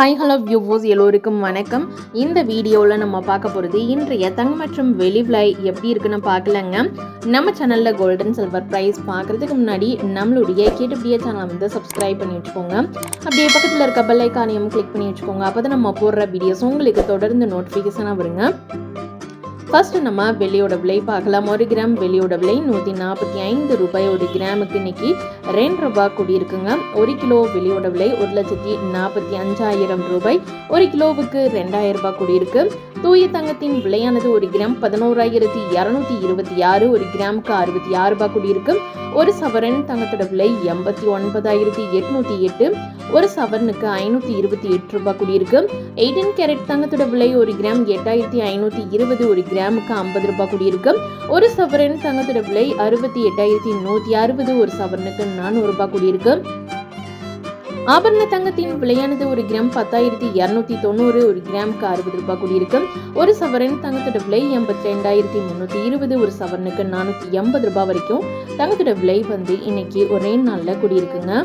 Hi hello வியூவோஸ் எல்லோருக்கும் வணக்கம். இந்த வீடியோவில் நம்ம பார்க்க போகிறது இன்றைய தங்க மற்றும் வெளி விலை எப்படி இருக்குன்னு பார்க்கலங்க. நம்ம சேனலில் கோல்டன் சில்வர் ப்ரைஸ் பார்க்குறதுக்கு முன்னாடி நம்மளுடைய கேட்டுப்படியே சேனலை வந்து சப்ஸ்கிரைப் பண்ணி வச்சுக்கோங்க. அப்படியே பக்கத்தில் இருக்க பெல்லைக்கானையும் கிளிக் பண்ணி வச்சுக்கோங்க. அப்போ தான் நம்ம போடுற வீடியோஸ் உங்களுக்கு தொடர்ந்து நோட்டிஃபிகேஷனாக வருங்க. ஃபர்ஸ்ட் நம்ம வெள்ளியோட விலை பார்க்கலாம். ஒரு கிராம் வெள்ளியோட விலை நூற்றி நாற்பத்தி ஐந்து ரூபாய். ஒரு கிராமுக்கு இன்னைக்கு ரெண்டு ரூபாய் கூடியிருக்குங்க. ஒரு கிலோ வெள்ளியோட விலை ஒரு லட்சத்தி நாற்பத்தி அஞ்சாயிரம் ரூபாய். ஒரு கிலோவுக்கு ரெண்டாயிரம் ரூபாய் கூடியிருக்கு. தூய தங்கத்தின் விலையானது ஒரு கிராம் பதினோராயிரத்தி இரநூத்தி இருபத்தி ஆறு. ஒரு கிராமுக்கு அறுபத்தி ஆறு ரூபாய் கூடியிருக்கு. ஒரு சவரன் தங்கத்தோட விலை எண்பத்தி ஒன்பதாயிரத்தி எட்நூத்தி எட்டு. ஒரு சவரனுக்கு ஐநூத்தி இருபத்தி எட்டு ரூபாய் கூடியிருக்கு. எயிட்டீன் கேரட் தங்கத்தோட விலை ஒரு கிராம் எட்டாயிரத்தி ஐநூத்தி இருபது. ஒரு கிராம் கிராமுக்கு ஐம்பது ரூபாய் கூடியிருக்கு. ஒரு சவரன் தங்கத்தோட விலை அறுபத்தி எட்டாயிரத்தி நூற்றி அறுபது. ஒரு சவரனுக்கு நானூறு ரூபாய் கூடியிருக்கு. ஆபரண தங்கத்தின் விலையானது ஒரு கிராம் பத்தாயிரத்தி இரநூத்தி தொண்ணூறு. ஒரு கிராமுக்கு அறுபது ரூபாய் கூடியிருக்கு. ஒரு சவரன் தங்கத்தோட விலை எண்பத்தி ரெண்டாயிரத்தி முந்நூற்றி இருபது. ஒரு சவரனுக்கு நானூற்றி எண்பது ரூபாய் வரைக்கும் தங்கத்தோட விலை வந்து இன்னைக்கு ஒரே நாளில் கூடியிருக்குங்க.